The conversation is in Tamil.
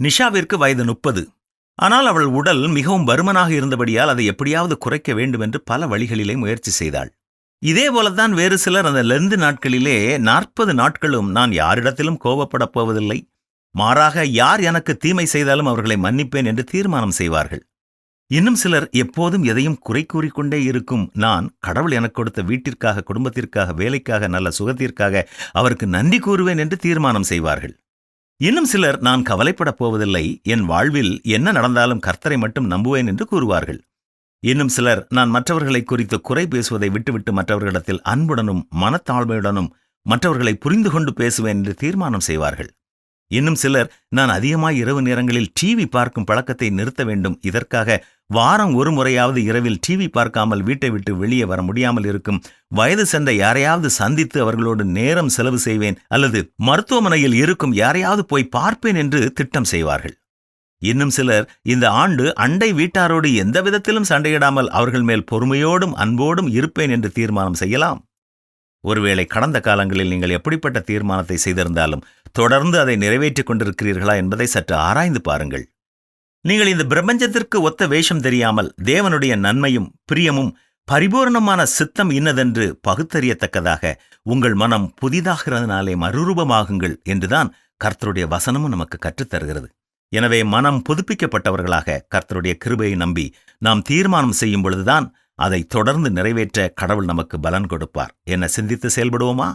நிஷாவிற்கு வயது முப்பது. ஆனால் அவள் உடல் மிகவும் பருமனாக இருந்தபடியால் அதை எப்படியாவது குறைக்க வேண்டும் என்று பல வழிகளிலே முயற்சி செய்தாள். இதே போலத்தான் வேறு சிலர் அந்த லெந்து நாட்களிலே நாற்பது நாட்களும் நான் யாரிடத்திலும் கோபப்படப் போவதில்லை. மாறாக யார் எனக்கு தீமை செய்தாலும் அவர்களை மன்னிப்பேன் என்று தீர்மானம் செய்வார்கள். இன்னும் சிலர் எப்போதும் எதையும் குறை கூறிக்கொண்டே இருக்கும். நான் கடவுள் எனக்கு கொடுத்த வீட்டிற்காக குடும்பத்திற்காக வேலைக்காக நல்ல சுகத்திற்காக அவருக்கு நன்றி கூறுவேன் என்று தீர்மானம் செய்வார்கள். இன்னும் சிலர் நான் கவலைப்படப் போவதில்லை. என் வாழ்வில் என்ன நடந்தாலும் கர்த்தரை மட்டும் நம்புவேன் என்று கூறுவார்கள். இன்னும் சிலர் நான் மற்றவர்களை குறித்து குறை பேசுவதை விட்டுவிட்டு மற்றவர்களிடத்தில் அன்புடனும் மனத்தாழ்மையுடனும் மற்றவர்களை புரிந்து கொண்டு பேசுவேன் என்று தீர்மானம் செய்வார்கள். இன்னும் சிலர் நான் அதிகமாய் இரவு நேரங்களில் டிவி பார்க்கும் பழக்கத்தை நிறுத்த வேண்டும். இதற்காக வாரம் ஒரு முறையாவது இரவில் டிவி பார்க்காமல் வீட்டை விட்டு வெளியே வர முடியாமல் இருக்கும். வயது சென்ற யாரையாவது சந்தித்து அவர்களோடு நேரம் செலவு செய்வேன். அல்லது மருத்துவமனையில் இருக்கும் யாரையாவது போய் பார்ப்பேன் என்று திட்டம் செய்வார்கள். இன்னும் சிலர் இந்த ஆண்டு அண்டை வீட்டாரோடு எந்த விதத்திலும் சண்டையிடாமல் அவர்கள் மேல் பொறுமையோடும் அன்போடும் இருப்பேன் என்று தீர்மானம் செய்யலாம். ஒருவேளை கடந்த காலங்களில் நீங்கள் எப்படிப்பட்ட தீர்மானத்தை செய்திருந்தாலும் தொடர்ந்து அதை நிறைவேற்றிக் கொண்டிருக்கிறீர்களா என்பதை சற்று ஆராய்ந்து பாருங்கள். நீங்கள் இந்த பிரபஞ்சத்திற்கு ஒத்த வேஷம் தெரியாமல் தேவனுடைய நன்மையும் பிரியமும் பரிபூர்ணமான சித்தம் இன்னதென்று பகுத்தறியத்தக்கதாக உங்கள் மனம் புதிதாகிறதுனாலே மறுரூபமாகுங்கள் என்றுதான் கர்த்தருடைய வசனமும் நமக்கு கற்றுத்தருகிறது எனவே மனம் புதுப்பிக்கப்பட்டவர்களாக கர்த்தருடைய கிருபையை நம்பி நாம் தீர்மானம் செய்யும் பொழுதுதான் அதை தொடர்ந்து நிறைவேற்ற கடவுள் நமக்கு பலன் கொடுப்பார். என்ன சிந்தித்து செயல்படுவோமா?